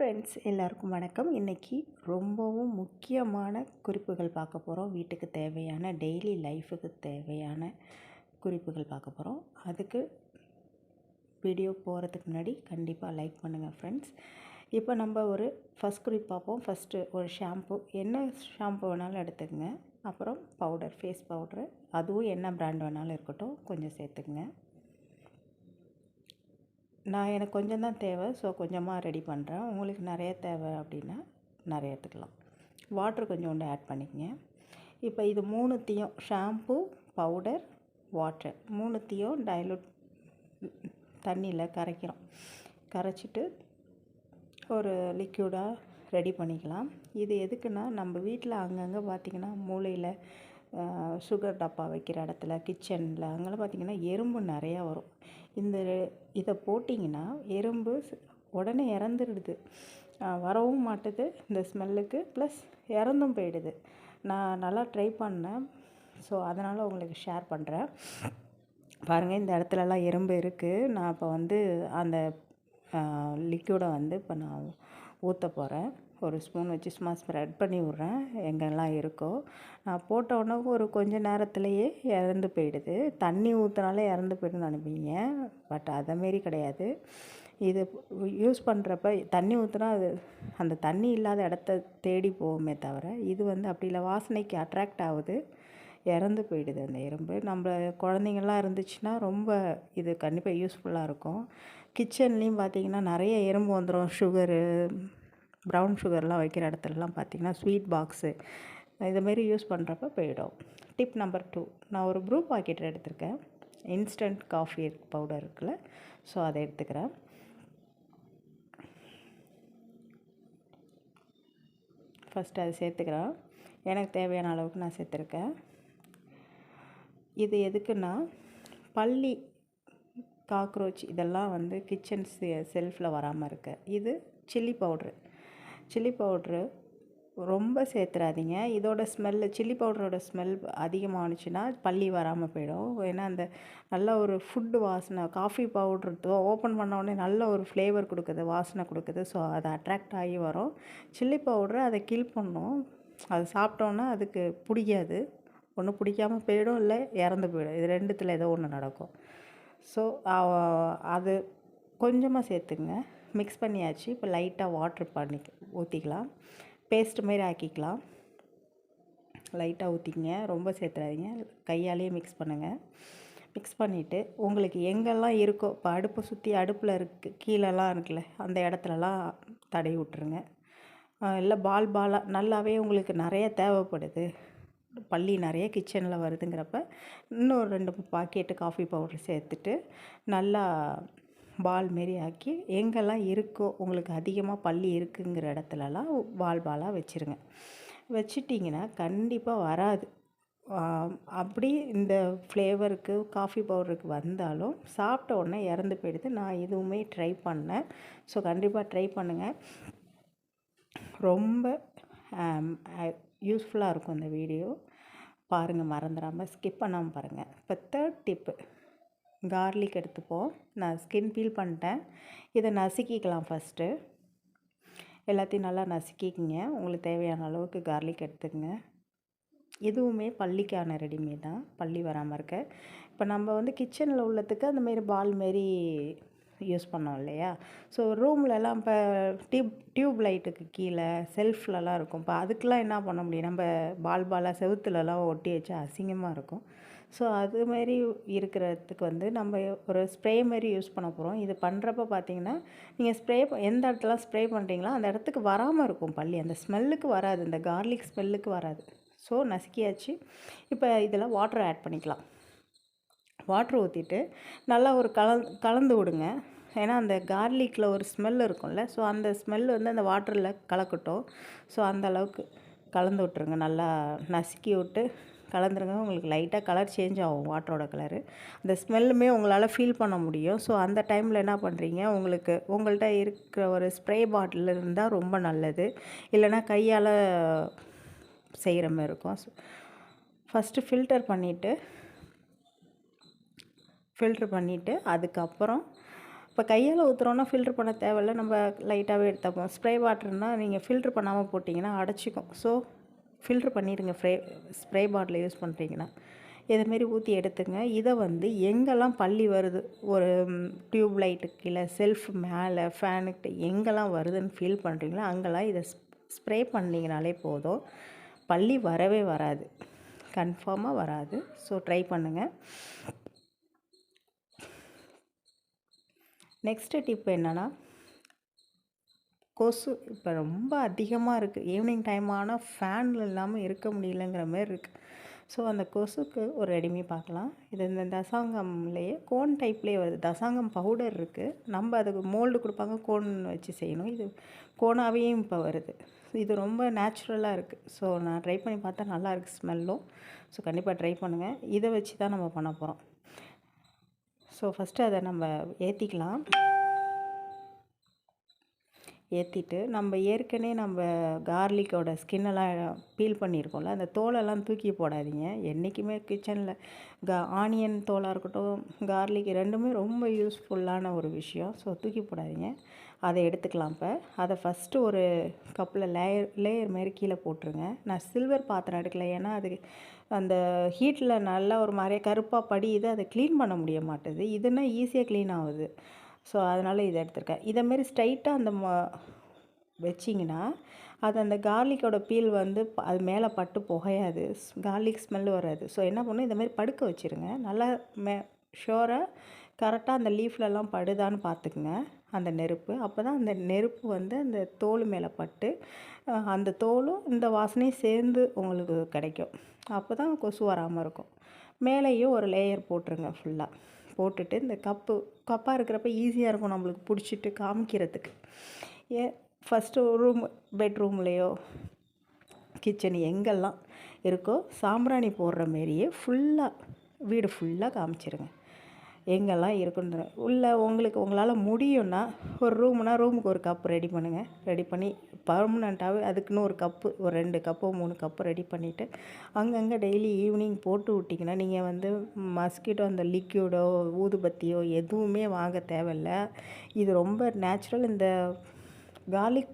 Friends எல்லாருக்கும் வணக்கம். இன்றைக்கி ரொம்பவும் முக்கியமான குறிப்புகள் பார்க்க போகிறோம் வீட்டுக்கு தேவையான டெய்லி லைஃபுக்கு தேவையான குறிப்புகள் பார்க்க போகிறோம் அதுக்கு வீடியோ போகிறதுக்கு முன்னாடி கண்டிப்பாக லைக் பண்ணுங்கள் ஃப்ரெண்ட்ஸ் இப்போ நம்ம ஒரு ஃபஸ்ட் குறிப்பு பார்ப்போம். ஃபஸ்ட்டு ஒரு ஷாம்பு என்ன ஷாம்பு வேணாலும் எடுத்துக்கங்க. அப்புறம் பவுடர் ஃபேஸ் பவுடரு அதுவும் என்ன ப்ராண்ட் வேணாலும் இருக்கட்டும். கொஞ்சம் சேர்த்துக்குங்க. நான் எனக்கு கொஞ்சம் தான் தேவை ஸோ கொஞ்சமாக ரெடி பண்ணுறேன் உங்களுக்கு நிறைய தேவை அப்படின்னா நிறைய எடுத்துக்கலாம். வாட்ரு கொஞ்சோண்டு ஆட் பண்ணிக்கங்க. இப்போ இது மூணுத்தையும் ஷாம்பு பவுடர் வாட்டர் மூணுத்தையும் டைலூட் தண்ணியில் கரைக்கிறோம். கரைச்சிட்டு ஒரு லிக்யூடாக ரெடி பண்ணிக்கலாம். இது எதுக்குன்னா நம்ம வீட்டில் அங்கங்கே பார்த்திங்கன்னா மூளையில் சுகர் டப்பா வைக்கிற இடத்துல கிச்சனில் அங்கெல்லாம் பார்த்திங்கன்னா எறும்பு நிறையா வரும். இந்த இதை போட்டிங்கன்னா எறும்பு உடனே இறந்துடுது. வரவும் மாட்டுது இந்த ஸ்மெல்லுக்கு. ப்ளஸ் இறந்தும் போயிடுது. நான் நல்லா ட்ரை பண்ணேன். ஸோ அதனால் உங்களுக்கு ஷேர் பண்ணுறேன் பாருங்கள் இந்த இடத்துலலாம் எறும்பு இருக்குது நான் இப்போ வந்து அந்த லிக்யூடை வந்து இப்போ நான் ஊற்ற போகிறேன் ஒரு ஸ்பூன் வச்சு சும்மா ஸ்ப்ரெட் பண்ணி விட்றேன் எங்கெல்லாம் இருக்கோ. நான் போட்ட உடனே ஒரு கொஞ்ச நேரத்துலையே இறந்து போயிடுது. தண்ணி ஊற்றினாலே இறந்து போயிடுன்னு நினைப்பீங்க பட் அதைமாரி கிடையாது. இது யூஸ் பண்ணுறப்ப தண்ணி ஊற்றுனா அது அந்த தண்ணி இல்லாத இடத்த தேடி போகுமே தவிர இது வந்து அப்படி இல்லை வாசனைக்கு அட்ராக்ட் ஆகுது. இறந்து போயிடுது அந்த எறும்பு. நம்ம குழந்தைங்கள்லாம் இருந்துச்சுன்னா ரொம்ப இது கண்டிப்பாக யூஸ்ஃபுல்லாக இருக்கும். கிச்சன்லேயும் பார்த்திங்கன்னா நிறைய எறும்பு வந்துடும் சுகரு ப்ரௌன் சுகர்லாம் வைக்கிற இடத்துலலாம் பார்த்திங்கன்னா ஸ்வீட் பாக்ஸு இதுமாரி யூஸ் பண்ணுறப்ப போயிடும். டிப் நம்பர் டூ நான் ஒரு ப்ரூ பாக்கெட் எடுத்திருக்கேன். இன்ஸ்டன்ட் காஃபி பவுடர் இருக்குல்ல ஸோ அதை எடுத்துக்கிறேன். ஃபஸ்ட்டு அதை சேர்த்துக்கிறேன். எனக்கு தேவையான அளவுக்கு நான் சேர்த்துருக்கேன். இது எதுக்குன்னா பள்ளி காக்ரோச் இதெல்லாம் வந்து கிச்சன் செல்ஃபில் வராமல் இருக்க. இது சில்லி பவுட்ரு. சில்லி பவுட்ரு ரொம்ப சேர்த்துறாதீங்க. இதோட ஸ்மெல்லு சில்லி பவுடரோட ஸ்மெல் அதிகமானுச்சுன்னா பள்ளி வராமல் போயிடும். ஏன்னா அந்த நல்ல ஒரு ஃபுட்டு வாசனை காஃபி பவுட்ரு ஓப்பன் பண்ண உடனே நல்ல ஒரு ஃப்ளேவர் கொடுக்குது வாசனை கொடுக்குது. ஸோ அது அட்ராக்ட் ஆகி வரும். சில்லி பவுட்ரு அதை கில் பண்ணும். அது சாப்பிட்டோன்னா அதுக்கு பிடிக்காது. ஒன்று பிடிக்காமல் போயிடும் இல்லை இறந்து போயிடும். இது ரெண்டுத்தில் ஏதோ ஒன்று நடக்கும். ஸோ அது கொஞ்சமாக சேர்த்துங்க. மிக்ஸ் பண்ணியாச்சு. இப்போ லைட்டாக வாட்ரு பண்ணி ஊற்றிக்கலாம் பேஸ்ட் மாதிரி ஆக்கிக்கலாம். லைட்டாக ஊற்றிக்கிங்க ரொம்ப சேர்த்துறாதீங்க. கையாலேயே மிக்ஸ் பண்ணுங்கள் மிக்ஸ் பண்ணிவிட்டு உங்களுக்கு எங்கெல்லாம் இருக்கோ இப்போ அடுப்பை சுற்றி அடுப்பில் இருக்குது கீழெல்லாம் இருக்குல்ல அந்த இடத்துலலாம் தடவி விட்ருங்க இல்லை பால் பாலாக நல்லாவே உங்களுக்கு நிறைய தேவைப்படுது. பள்ளி நிறைய கிச்சனில் வருதுங்கிறப்ப இன்னும் ரெண்டு பாக்கெட்டு காஃபி பவுடர் சேர்த்துட்டு நல்லா பால் மாரி ஆக்கி எங்கெல்லாம் இருக்கோ உங்களுக்கு அதிகமாக பள்ளி இருக்குங்கிற இடத்துலலாம் பால் பாலாக வச்சுருங்க. வச்சிட்டிங்கன்னா கண்டிப்பாக வராது. அப்படி இந்த ஃப்ளேவருக்கு காஃபி பவுடருக்கு வந்தாலும் சாப்பிட்ட உடனே இறந்து போயிடுது. நான் இதுவுமே ட்ரை பண்ணேன் ஸோ கண்டிப்பாக ட்ரை பண்ணுங்கள் ரொம்ப யூஸ்ஃபுல்லாக இருக்கும் இந்த வீடியோ. பாருங்கள் மறந்துடாமல் ஸ்கிப் பண்ணாமல் பாருங்கள் இப்போ தேர்ட் டிப்பு. கார்லிக் எடுத்துப்போம். நான் ஸ்கின் பீல் பண்ணிட்டேன். இதை நசுக்கிக்கலாம் ஃபஸ்ட்டு எல்லாத்தையும் நல்லா நசுக்கிக்கிங்க. உங்களுக்கு தேவையான அளவுக்கு கார்லிக் எடுத்துக்கங்க. இதுவுமே பள்ளிக்கான ரெடிமேட் தான். பள்ளி வராமல் இருக்க. இப்போ நம்ம வந்து கிச்சனில் உள்ளதுக்கு அந்தமாரி பால் மாரி யூஸ் பண்ணோம் இல்லையா? ஸோ ரூம்லலாம் இப்போ டியூப் டியூப் லைட்டுக்கு கீழே செல்ஃப்லலாம் இருக்கும். இப்போ அதுக்கெலாம் என்ன பண்ண முடியும்? நம்ம பால் பாலாக செவுத்துலலாம் ஒட்டி வச்சா அசிங்கமாக இருக்கும். ஸோ அதுமாரி இருக்கிறதுக்கு வந்து நம்ம ஒரு ஸ்ப்ரே மாதிரி யூஸ் பண்ண போகிறோம் இது பண்ணுறப்ப பார்த்தீங்கன்னா நீங்கள் ஸ்ப்ரே எந்த இடத்துல ஸ்ப்ரே பண்ணுறீங்களோ அந்த இடத்துக்கு வராமல் இருக்கும் பள்ளி அந்த ஸ்மெல்லுக்கு வராது. இந்த கார்லிக் ஸ்மெல்லுக்கு வராது. ஸோ நசுக்கியாச்சு. இப்போ இதில் வாட்டர் ஆட் பண்ணிக்கலாம். வாட்டர் ஊற்றிட்டு நல்லா ஒரு கலந் கலந்து விடுங்க. ஏன்னா அந்த கார்லிக்கில் ஒரு ஸ்மெல் இருக்கும்ல. ஸோ அந்த ஸ்மெல் வந்து அந்த வாட்டரில் கலக்கட்டும். ஸோ அந்த அளவுக்கு கலந்து விட்ருங்க நல்லா நசுக்கி விட்டு கலந்துருங்க. உங்களுக்கு லைட்டாக கலர் சேஞ்ச் ஆகும் வாட்டரோட கலரு அந்த ஸ்மெல்லுமே உங்களால் ஃபீல் பண்ண முடியும். ஸோ அந்த டைமில் என்ன பண்ணுறீங்க உங்களுக்கு உங்கள்கிட்ட இருக்கிற ஒரு ஸ்ப்ரே பாட்டில் இருந்தால் ரொம்ப நல்லது. இல்லைனா கையால் செய்கிற மாதிரி இருக்கும். ஃபஸ்ட்டு ஃபில்டர் பண்ணிவிட்டு ஃபில்ட்ரு பண்ணிவிட்டு அதுக்கப்புறம் இப்போ கையால் ஊற்றுறோன்னா ஃபில்ட்ரு பண்ண தேவையில்ல. நம்ம லைட்டாகவே எடுத்துப்போம். ஸ்ப்ரே வாட்டர்னால் நீங்கள் ஃபில்ட்ரு பண்ணாமல் போட்டிங்கன்னா அடைச்சிக்கும். ஸோ ஃபில்ட்ரு பண்ணிடுங்க ஃப்ரே ஸ்ப்ரே பாட்டில் யூஸ் பண்ணுறீங்கன்னா இதுமாரி ஊற்றி எடுத்துங்க. இதை வந்து எங்கெல்லாம் பள்ளி வருது ஒரு டியூப் லைட்டுக்கு கீழே செல்ஃப் மேலே ஃபேனுக்கிட்ட எங்கெல்லாம் வருதுன்னு ஃபீல் பண்ணுறீங்களோ அங்கெல்லாம் இதை ஸ்ப்ரே பண்ணிங்கனாலே போதும். பள்ளி வரவே வராது. கன்ஃபார்மாக வராது. ஸோ ட்ரை பண்ணுங்கள் நெக்ஸ்ட்டு டிப் என்னென்னா கொசு இப்போ ரொம்ப அதிகமாக இருக்குது ஈவினிங் டைம் ஆனால் ஃபேன் இல்லாமல் இருக்க முடியலங்கிற மாதிரி இருக்குது ஸோ அந்த கொசுக்கு ஒரு ரெடிமே பார்க்கலாம் இது இந்த தசாங்கம்லேயே கோன் டைப்லேயே வருது. தசாங்கம் பவுடர் இருக்குது நம்ம அதுக்கு மோல்டு கொடுப்பாங்க கோன் வச்சு செய்யணும். இது கோனாவையும் இப்போ வருது. இது ரொம்ப நேச்சுரலாக இருக்குது ஸோ நான் ட்ரை பண்ணி பார்த்தா நல்லாயிருக்கு ஸ்மெல்லும் ஸோ கண்டிப்பாக ட்ரை பண்ணுங்கள் இதை வச்சு தான் நம்ம பண்ண போகிறோம் ஸோ ஃபஸ்ட்டு அதை நம்ம ஏற்றிக்கலாம் ஏற்றிட்டு நம்ம ஏற்கனவே நம்ம கார்லிக்கோட ஸ்கின்னெல்லாம் பீல் பண்ணியிருக்கோம்ல அந்த தோலெல்லாம் தூக்கி போடாதீங்க. என்றைக்குமே கிச்சனில் கா ஆனியன் தோலாக இருக்கட்டும் கார்லிக் ரெண்டுமே ரொம்ப யூஸ்ஃபுல்லான ஒரு விஷயம். ஸோ தூக்கி போடாதீங்க. அதை எடுத்துக்கலாம் இப்போ. அதை ஃபஸ்ட்டு ஒரு கப்பில் லேயர் லேயர் மாரி கீழே போட்டுருங்க. நான் சில்வர் பாத்திரம் எடுக்கல. ஏன்னா அது அந்த ஹீட்டில் நல்லா ஒரு மாதிரியே கருப்பாக படியுது. அதை க்ளீன் பண்ண முடிய மாட்டுது. இதுனா ஈஸியாக க்ளீன் ஆகுது. ஸோ அதனால் இதை எடுத்திருக்கேன். இதேமாரி ஸ்ட்ரைட்டாக அந்த ம வச்சிங்கன்னா அது அந்த கார்லிக்கோட பீல் வந்து அது மேலே பட்டு புகையாது. கார்லிக் ஸ்மெல் வராது. ஸோ என்ன பண்ணணும் இந்தமாரி படுக்க வச்சுருங்க. நல்லா மே ஷோராக கரெக்டாக அந்த லீஃப்லலாம் படுதான்னு பார்த்துக்குங்க அந்த நெருப்பு. அப்போ தான் அந்த நெருப்பு வந்து அந்த தோல் மேலே பட்டு அந்த தோலும் இந்த வாசனையும் சேர்ந்து உங்களுக்கு கிடைக்கும். அப்போ தான் கொசு வராமல் இருக்கும். மேலேயும் ஒரு லேயர் போட்டுருங்க ஃபுல்லாக போட்டுட்டு இந்த கப்பு கப்பாக இருக்கிறப்ப ஈஸியாக இருக்கும் நம்மளுக்கு பிடிச்சிட்டு காமிக்கிறதுக்கு. ஏ ஃபஸ்ட்டு ரூம் பெட்ரூம்லேயோ கிச்சன் எங்கெல்லாம் இருக்கோ சாம்பிராணி போடுற மாரியே ஃபுல்லாக வீடு ஃபுல்லாக காமிச்சிருங்க. எங்கெல்லாம் இருக்குன்ற உள்ள உங்களுக்கு உங்களால் முடியும்னா ஒரு ரூம்னா ரூமுக்கு ஒரு கப் ரெடி பண்ணுங்கள் ரெடி பண்ணி பர்மனண்ட்டாகவே அதுக்குன்னு ஒரு கப்பு ஒரு ரெண்டு கப்போ மூணு கப்பு ரெடி பண்ணிவிட்டு அங்கங்கே டெய்லி ஈவினிங் போட்டு விட்டிங்கன்னா நீங்கள் வந்து மஸ்கிட்டோ அந்த லிக்யூடோ ஊதுபத்தியோ எதுவுமே வாங்க தேவையில்ல. இது ரொம்ப நேச்சுரல் இந்த கார்லிக்